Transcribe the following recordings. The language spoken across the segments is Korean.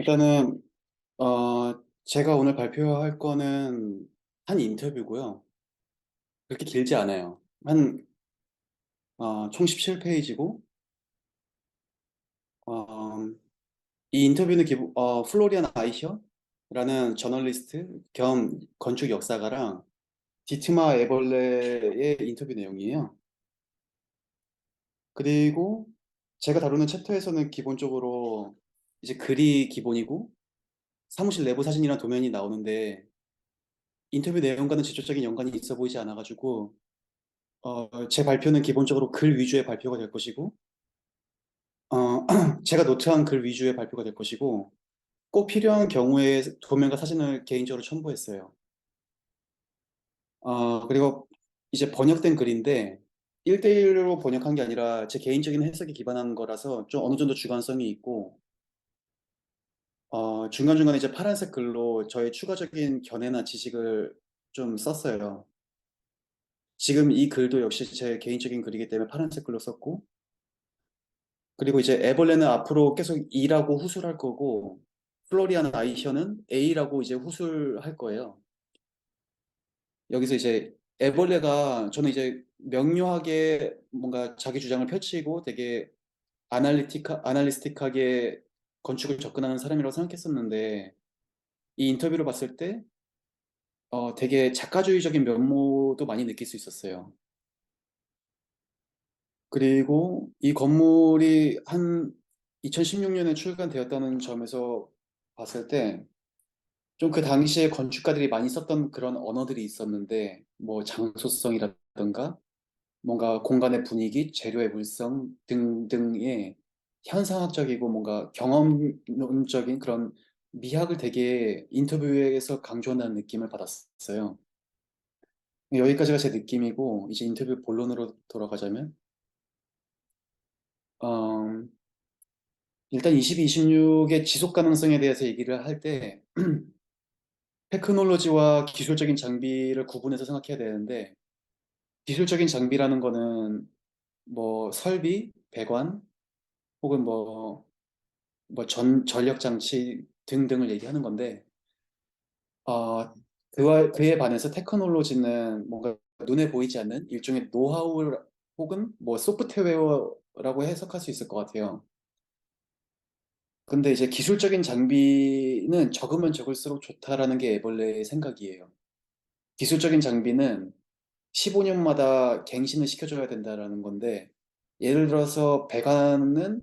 일단은 어 제가 오늘 발표할 거는 한 인터뷰고요. 그렇게 길지 않아요. 한 어, 총 17페이지고 어, 이 인터뷰는 기본 어, 플로리안 아이셔라는 저널리스트 겸 건축 역사가랑 디트마 에벌레의 인터뷰 내용이에요. 그리고 제가 다루는 챕터에서는 기본적으로 이제 글이 기본이고 사무실 내부 사진이랑 도면이 나오는데 인터뷰 내용과는 직접적인 연관이 있어 보이지 않아가지고 어, 제 발표는 기본적으로 글 위주의 발표가 될 것이고 어, 제가 노트한 글 위주의 발표가 될 것이고 꼭 필요한 경우에 도면과 사진을 개인적으로 첨부했어요. 어, 그리고 이제 번역된 글인데 1대1로 번역한 게 아니라 제 개인적인 해석에 기반한 거라서 좀 어느 정도 주관성이 있고 어, 중간중간에 이제 파란색 글로 저의 추가적인 견해나 지식을 좀 썼어요. 지금 이 글도 역시 제 개인적인 글이기 때문에 파란색 글로 썼고 그리고 이제 애벌레는 앞으로 계속 E라고 후술할 거고 플로리안 아이셔는 A라고 이제 후술할 거예요. 여기서 이제 애벌레가 저는 이제 명료하게 뭔가 자기 주장을 펼치고 되게 아날리티카, 아날리스틱하게 건축을 접근하는 사람이라고 생각했었는데 이 인터뷰를 봤을 때 어, 되게 작가주의적인 면모도 많이 느낄 수 있었어요. 그리고 이 건물이 한 2016년에 출간되었다는 점에서 봤을 때 좀 그 당시에 건축가들이 많이 썼던 그런 언어들이 있었는데 뭐 장소성이라든가 뭔가 공간의 분위기, 재료의 물성 등등의 현상학적이고 뭔가 경험론적인 그런 미학을 되게 인터뷰에서 강조한다는 느낌을 받았어요. 여기까지가 제 느낌이고 이제 인터뷰 본론으로 돌아가자면 어, 일단 22, 26의 지속 가능성에 대해서 얘기를 할 때 테크놀로지와 기술적인 장비를 구분해서 생각해야 되는데 기술적인 장비라는 거는 뭐 설비, 배관 혹은 뭐, 뭐 전, 전력 장치 등등을 얘기하는 건데 어, 그와, 그에 반해서 테크놀로지는 뭔가 눈에 보이지 않는 일종의 노하우 혹은 뭐 소프트웨어라고 해석할 수 있을 것 같아요. 근데 이제 기술적인 장비는 적으면 적을수록 좋다라는 게 애벌레의 생각이에요. 기술적인 장비는 15년마다 갱신을 시켜줘야 된다라는 건데, 예를 들어서 배관은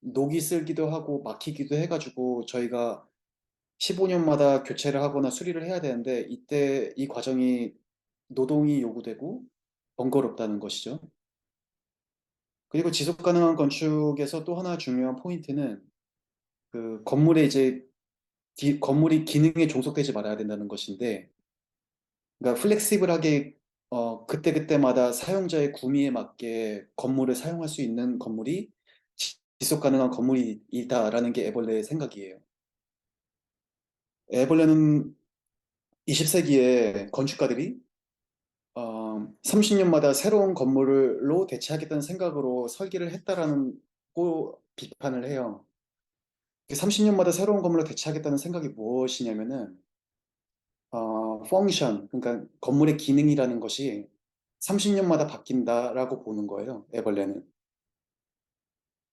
녹이 쓸기도 하고 막히기도 해가지고 저희가 15년마다 교체를 하거나 수리를 해야 되는데, 이때 이 과정이 노동이 요구되고 번거롭다는 것이죠. 그리고 지속 가능한 건축에서 또 하나 중요한 포인트는 그 건물에 이제 기- 건물이 기능에 종속되지 말아야 된다는 것인데, 그러니까 플렉시블하게 어, 그때그때마다 사용자의 구미에 맞게 건물을 사용할 수 있는 건물이 지- 지속 가능한 건물이다라는 게 애벌레의 생각이에요. 애벌레는 20세기에 건축가들이 어, 30년마다 새로운 건물로 대체하겠다는 생각으로 설계를 했다라는 고 비판을 해요. 30년마다 새로운 건물로 대체하겠다는 생각이 무엇이냐면은 어, 펑션, 그러니까 건물의 기능이라는 것이 30년마다 바뀐다라고 보는 거예요, 애벌레는.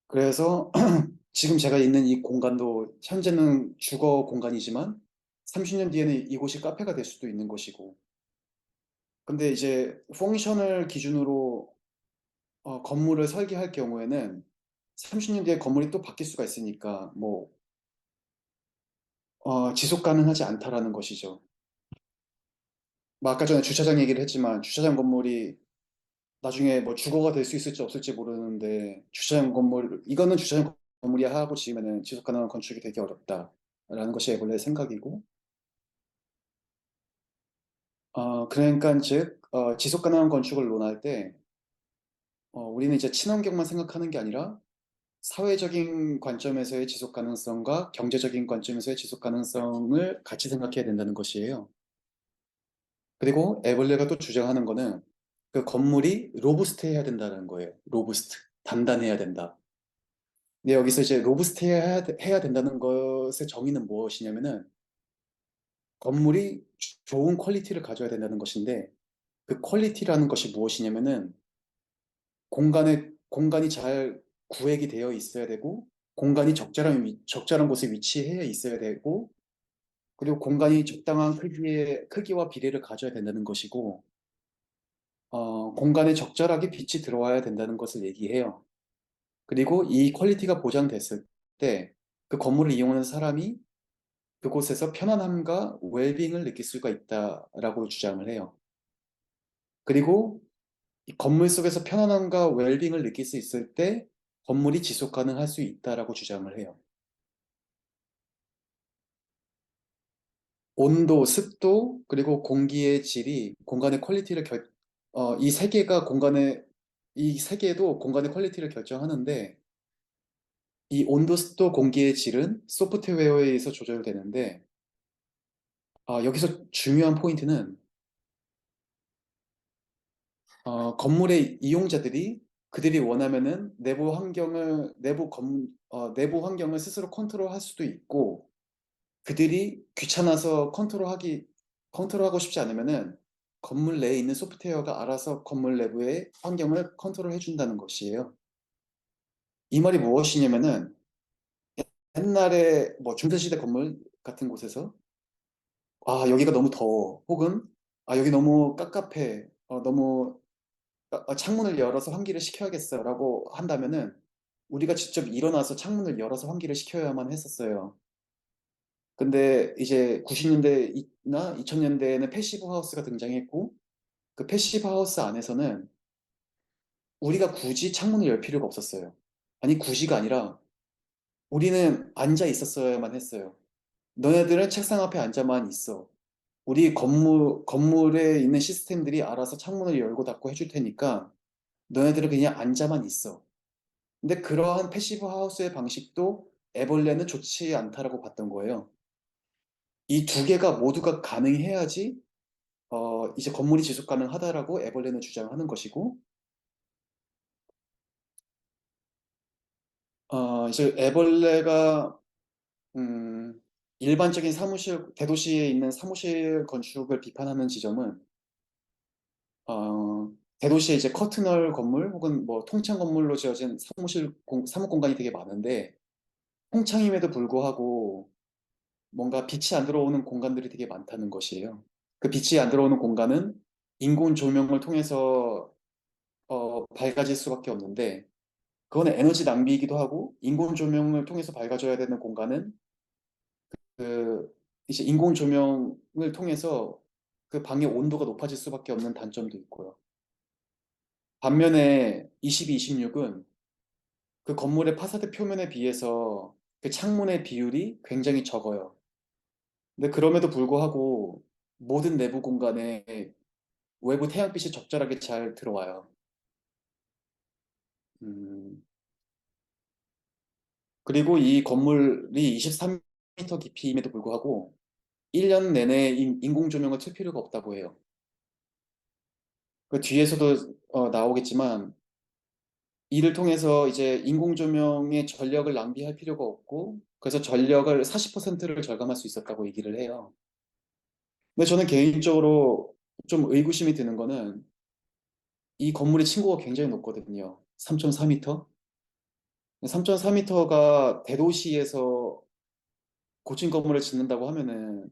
그래서 지금 제가 있는 이 공간도 현재는 주거 공간이지만 30년 뒤에는 이곳이 카페가 될 수도 있는 것이고. 근데 이제 펑션을 기준으로 어, 건물을 설계할 경우에는 30년 뒤에 건물이 또 바뀔 수가 있으니까 뭐 어, 지속 가능하지 않다라는 것이죠. 뭐 아까 전에 주차장 얘기를 했지만 주차장 건물이 나중에 뭐 주거가 될 수 있을지 없을지 모르는데 주차장 건물 이거는 주차장 건물이야 하고 지으면은 지속 가능한 건축이 되기 어렵다라는 것이 애벌레의 생각이고 어 그러니까 즉 어, 지속 가능한 건축을 논할 때 어, 우리는 이제 친환경만 생각하는 게 아니라 사회적인 관점에서의 지속 가능성과 경제적인 관점에서의 지속 가능성을 같이 생각해야 된다는 것이에요. 그리고 애벌레가 또 주장하는 거는 그 건물이 로부스트해야 된다는 거예요. 로부스트, 단단해야 된다. 근데 여기서 이제 로부스트 해야, 해야 된다는 것의 정의는 무엇이냐면은 건물이 좋은 퀄리티를 가져야 된다는 것인데 그 퀄리티라는 것이 무엇이냐면은 공간에 공간이 잘 구획이 되어 있어야 되고 공간이 적절한 위, 적절한 곳에 위치해 있어야 되고 그리고 공간이 적당한 크기의 크기와 비례를 가져야 된다는 것이고 어, 공간에 적절하게 빛이 들어와야 된다는 것을 얘기해요. 그리고 이 퀄리티가 보장됐을 때 그 건물을 이용하는 사람이 그곳에서 편안함과 웰빙을 느낄 수가 있다라고 주장을 해요. 그리고 이 건물 속에서 편안함과 웰빙을 느낄 수 있을 때 건물이 지속 가능할 수 있다라고 주장을 해요. 온도, 습도, 그리고 공기의 질이 공간의 퀄리티를 결, 어, 이 세 개가 공간의, 이 세 개도 공간의 퀄리티를 결정하는데, 이 온도, 습도, 공기의 질은 소프트웨어에 의해서 조절되는데, 아, 여기서 중요한 포인트는, 어, 건물의 이용자들이 그들이 원하면은 내부 환경을, 내부 건, 어, 내부 환경을 스스로 컨트롤 할 수도 있고, 그들이 귀찮아서 컨트롤하기, 컨트롤하고 싶지 않으면은 건물 내에 있는 소프트웨어가 알아서 건물 내부의 환경을 컨트롤해 준다는 것이에요. 이 말이 무엇이냐면은 옛날에 뭐 중세시대 건물 같은 곳에서 아, 여기가 너무 더워. 혹은 아, 여기 너무 깝깝해. 어, 너무 아, 아, 창문을 열어서 환기를 시켜야겠어. 라고 한다면은 우리가 직접 일어나서 창문을 열어서 환기를 시켜야만 했었어요. 근데 이제 90년대나 2000년대에는 패시브 하우스가 등장했고 그 패시브 하우스 안에서는 우리가 굳이 창문을 열 필요가 없었어요. 아니 굳이가 아니라 우리는 앉아 있었어야만 했어요. 너네들은 책상 앞에 앉아만 있어. 우리 건물, 건물에 있는 시스템들이 알아서 창문을 열고 닫고 해줄 테니까 너네들은 그냥 앉아만 있어. 근데 그러한 패시브 하우스의 방식도 애벌레는 좋지 않다라고 봤던 거예요. 이 두 개가 모두가 가능해야지 어, 이제 건물이 지속 가능하다라고 애벌레는 주장하는 것이고 어, 이제 애벌레가 음, 일반적인 사무실, 대도시에 있는 사무실 건축을 비판하는 지점은 어, 대도시에 이제 커튼홀 건물 혹은 뭐 통창 건물로 지어진 사무실 공, 사무 공간이 되게 많은데 통창임에도 불구하고 뭔가 빛이 안 들어오는 공간들이 되게 많다는 것이에요. 그 빛이 안 들어오는 공간은 인공 조명을 통해서 어, 밝아질 수밖에 없는데 그거는 에너지 낭비이기도 하고 인공 조명을 통해서 밝아져야 되는 공간은 그 이제 인공 조명을 통해서 그 방의 온도가 높아질 수밖에 없는 단점도 있고요. 반면에 22, 26은 그 건물의 파사드 표면에 비해서 그 창문의 비율이 굉장히 적어요. 근데 그럼에도 불구하고 모든 내부 공간에 외부 태양빛이 적절하게 잘 들어와요. 음, 그리고 이 건물이 23m 깊이임에도 불구하고 1년 내내 인- 인공 조명을 틀 필요가 없다고 해요. 그 뒤에서도 어, 나오겠지만 이를 통해서 이제 인공 조명의 전력을 낭비할 필요가 없고 그래서 전력을 40%를 절감할 수 있었다고 얘기를 해요. 근데 저는 개인적으로 좀 의구심이 드는 거는 이 건물의 층고가 굉장히 높거든요. 3.4m? 3.4m가 대도시에서 고층 건물을 짓는다고 하면은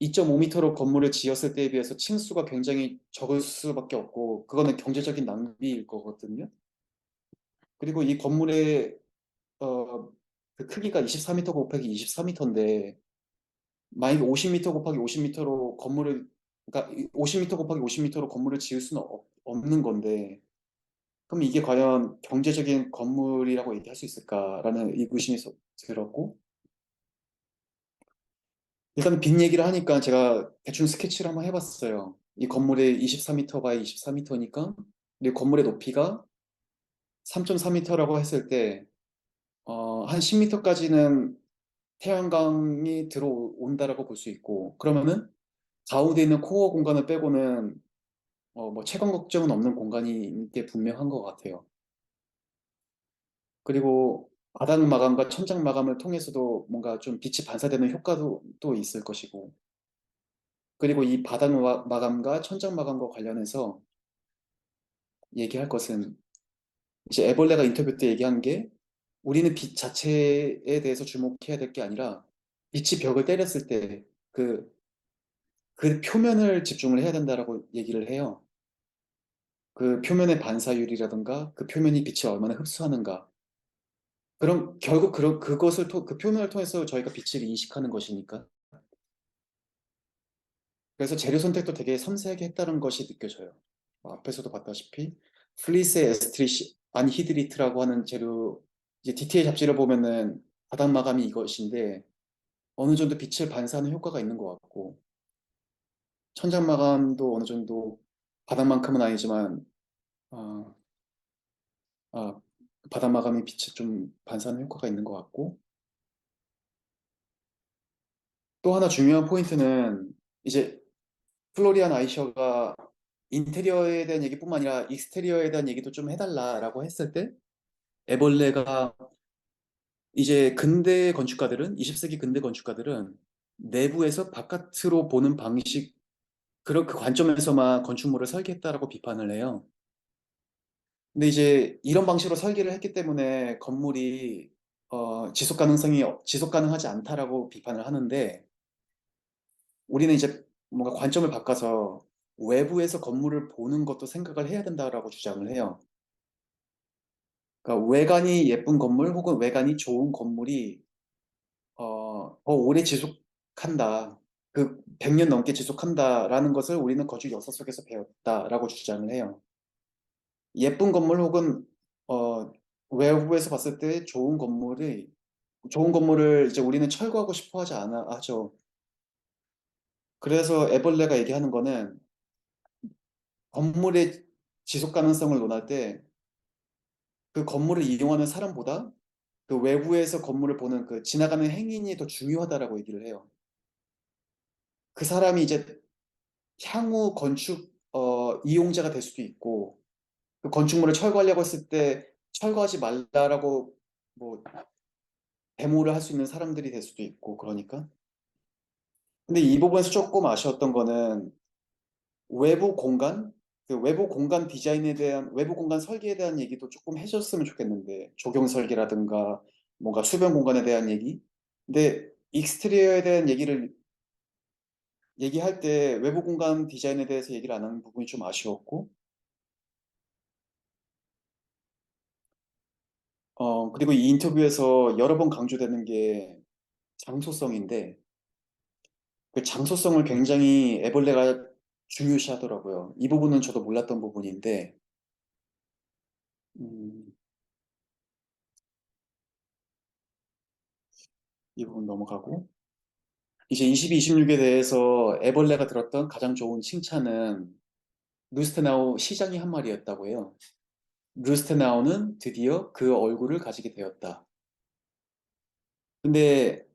2.5m로 건물을 지었을 때에 비해서 층수가 굉장히 적을 수밖에 없고 그거는 경제적인 낭비일 거거든요. 그리고 이 건물의 어, 그 크기가 24m 곱하기 24m인데 만약에 50m 곱하기 50m로 건물을 그러니까 50m 곱하기 50m로 건물을 지을 수는 없, 없는 건데 그럼 이게 과연 경제적인 건물이라고 얘기할 수 있을까라는 의구심이 서- 들었고 일단 빈 얘기를 하니까 제가 대충 스케치를 한번 해봤어요. 이 건물이 24m 바이 24m니까 이 건물의 높이가 3.4m라고 했을 때 어, 한 10m까지는 태양광이 들어온다라고 볼 수 있고 그러면은 가운데 있는 코어 공간을 빼고는 어, 뭐 채광 걱정은 없는 공간이 게 분명한 것 같아요. 그리고 바닥 마감과 천장 마감을 통해서도 뭔가 좀 빛이 반사되는 효과도 또 있을 것이고 그리고 이 바닥 마- 마감과 천장 마감과 관련해서 얘기할 것은 이제 애벌레가 인터뷰 때 얘기한 게 우리는 빛 자체에 대해서 주목해야 될 게 아니라 빛이 벽을 때렸을 때 그, 그 표면을 집중을 해야 된다라고 얘기를 해요. 그 표면의 반사율이라든가 그 표면이 빛을 얼마나 흡수하는가. 그럼 결국 그런 그것을 통- 그 표면을 통해서 저희가 빛을 인식하는 것이니까. 그래서 재료 선택도 되게 섬세하게 했다는 것이 느껴져요. 뭐 앞에서도 봤다시피 플리스 에스트리시 안히드리트라고 하는 재료 이제 디테일 잡지를 보면은 바닥 마감이 이것인데 어느 정도 빛을 반사하는 효과가 있는 것 같고 천장 마감도 어느 정도 바닥만큼은 아니지만 어, 아, 바닥 마감이 빛을 좀 반사하는 효과가 있는 것 같고. 또 하나 중요한 포인트는 이제 플로리안 아이셔가 인테리어에 대한 얘기뿐만 아니라 익스테리어에 대한 얘기도 좀 해달라라고 했을 때 애벌레가 이제 근대 건축가들은 20세기 근대 건축가들은 내부에서 바깥으로 보는 방식 그런 그 관점에서만 건축물을 설계했다라고 비판을 해요. 근데 이제 이런 방식으로 설계를 했기 때문에 건물이 어, 지속 가능성이 지속 가능하지 않다라고 비판을 하는데 우리는 이제 뭔가 관점을 바꿔서 외부에서 건물을 보는 것도 생각을 해야 된다라고 주장을 해요. 그러니까 외관이 예쁜 건물 혹은 외관이 좋은 건물이 어, 더 오래 지속한다. 그 100년 넘게 지속한다라는 것을 우리는 거주 역사 속에서 배웠다라고 주장을 해요. 예쁜 건물 혹은 어, 외부에서 봤을 때 좋은 건물이 좋은 건물을 이제 우리는 철거하고 싶어 하지 않아 하죠. 그래서 애벌레가 얘기하는 거는 건물의 지속 가능성을 논할 때 그 건물을 이용하는 사람보다 그 외부에서 건물을 보는 그 지나가는 행인이 더 중요하다라고 얘기를 해요. 그 사람이 이제 향후 건축 어, 이용자가 될 수도 있고 그 건축물을 철거하려고 했을 때 철거하지 말라라고 뭐 데모를 할 수 있는 사람들이 될 수도 있고 그러니까 근데 이 부분에서 조금 아쉬웠던 거는 외부 공간 그 외부 공간 디자인에 대한 외부 공간 설계에 대한 얘기도 조금 해줬으면 좋겠는데 조경 설계라든가 뭔가 수변 공간에 대한 얘기? 근데 익스테리어에 대한 얘기를 얘기할 때 외부 공간 디자인에 대해서 얘기를 안 하는 부분이 좀 아쉬웠고? 어 그리고 이 인터뷰에서 여러 번 강조되는 게 장소성인데 그 장소성을 굉장히 애벌레가 중요시 하더라고요. 이 부분은 저도 몰랐던 부분인데 음, 이 부분 넘어가고 이제 22, 26에 대해서 애벌레가 들었던 가장 좋은 칭찬은 루스테나우 시장이 한 말이었다고 해요. 루스테나우는 드디어 그 얼굴을 가지게 되었다. 근데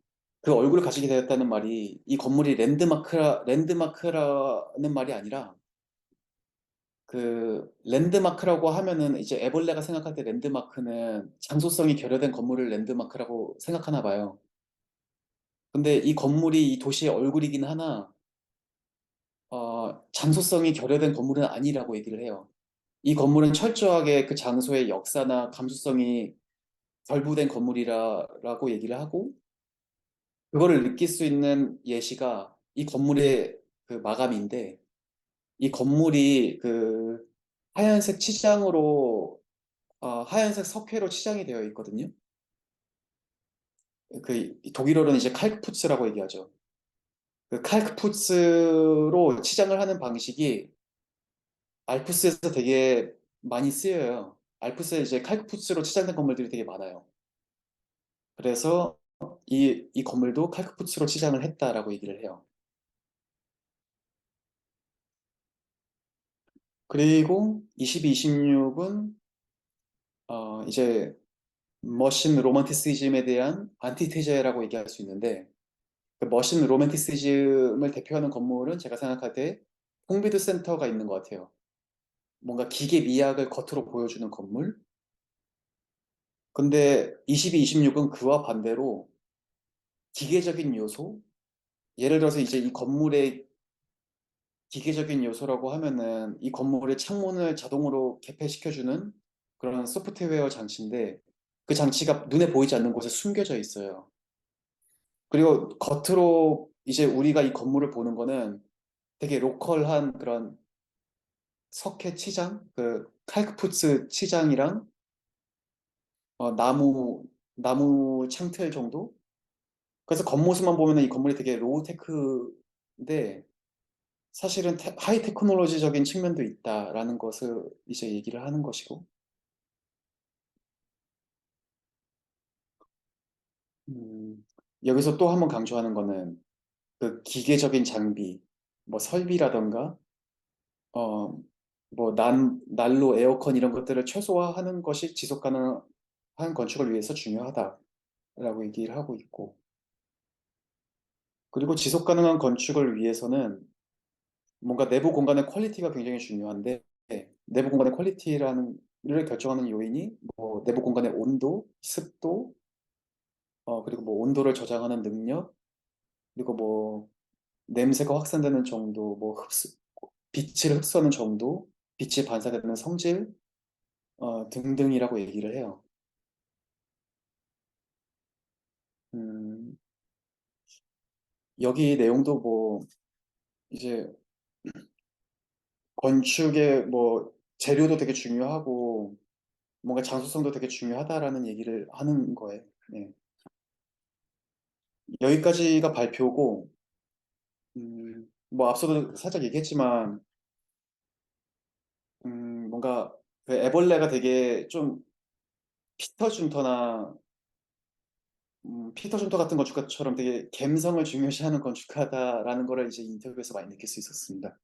그 얼굴을 가지게 되었다는 말이 이 건물이 랜드마크라, 랜드마크라는 말이 아니라 그 랜드마크라고 하면은 이제 애벌레가 생각할 때 랜드마크는 장소성이 결여된 건물을 랜드마크라고 생각하나 봐요. 근데 이 건물이 이 도시의 얼굴이긴 하나 어, 장소성이 결여된 건물은 아니라고 얘기를 해요. 이 건물은 철저하게 그 장소의 역사나 감수성이 결부된 건물이라고 얘기를 하고 그거를 느낄 수 있는 예시가 이 건물의 그 마감인데 이 건물이 그 하얀색 치장으로 어, 하얀색 석회로 치장이 되어 있거든요. 그 독일어로는 이제 칼크푸츠라고 얘기하죠. 그 칼크푸츠로 치장을 하는 방식이 알프스에서 되게 많이 쓰여요. 알프스에 이제 칼크푸츠로 치장된 건물들이 되게 많아요. 그래서 이, 이 건물도 칼크푸츠로 치장을 했다라고 얘기를 해요. 그리고 22, 26은 어, 이제 머신 로manticism에 대한 안티테제라고 얘기할 수 있는데 그 머신 로맨티시즘을 대표하는 건물은 제가 생각할 때 퐁비드 센터가 있는 것 같아요. 뭔가 기계 미학을 겉으로 보여주는 건물 근데 22, 26은 그와 반대로 기계적인 요소? 예를 들어서 이제 이 건물의 기계적인 요소라고 하면은 이 건물의 창문을 자동으로 개폐시켜주는 그런 소프트웨어 장치인데 그 장치가 눈에 보이지 않는 곳에 숨겨져 있어요. 그리고 겉으로 이제 우리가 이 건물을 보는 거는 되게 로컬한 그런 석회 치장, 그 칼크푸츠 치장이랑 어, 나무 나무 창틀 정도? 그래서 겉모습만 보면은 이 건물이 되게 로우테크인데 사실은 테- 하이 테크놀로지적인 측면도 있다라는 것을 이제 얘기를 하는 것이고 음, 여기서 또 한번 강조하는 거는 그 기계적인 장비, 뭐 설비라던가 어, 뭐 난, 난로, 에어컨 이런 것들을 최소화하는 것이 지속 가능한 건축을 위해서 중요하다라고 얘기를 하고 있고 그리고 지속 가능한 건축을 위해서는 뭔가 내부 공간의 퀄리티가 굉장히 중요한데 내부 공간의 퀄리티라는 를 결정하는 요인이 뭐 내부 공간의 온도, 습도, 어, 그리고 뭐 온도를 저장하는 능력, 그리고 뭐 냄새가 확산되는 정도, 뭐 흡수, 빛을 흡수하는 정도, 빛이 반사되는 성질, 어, 등등이라고 얘기를 해요. 여기 내용도 뭐 이제 건축의 뭐 재료도 되게 중요하고 뭔가 장소성도 되게 중요하다라는 얘기를 하는 거예요. 네. 여기까지가 발표고 음, 뭐 앞서도 살짝 얘기했지만 음, 뭔가 그 애벌레가 되게 좀 피터 준터나 음, 피터 준터 같은 건축가처럼 되게 감성을 중요시하는 건축가다라는 거를 이제 인터뷰에서 많이 느낄 수 있었습니다.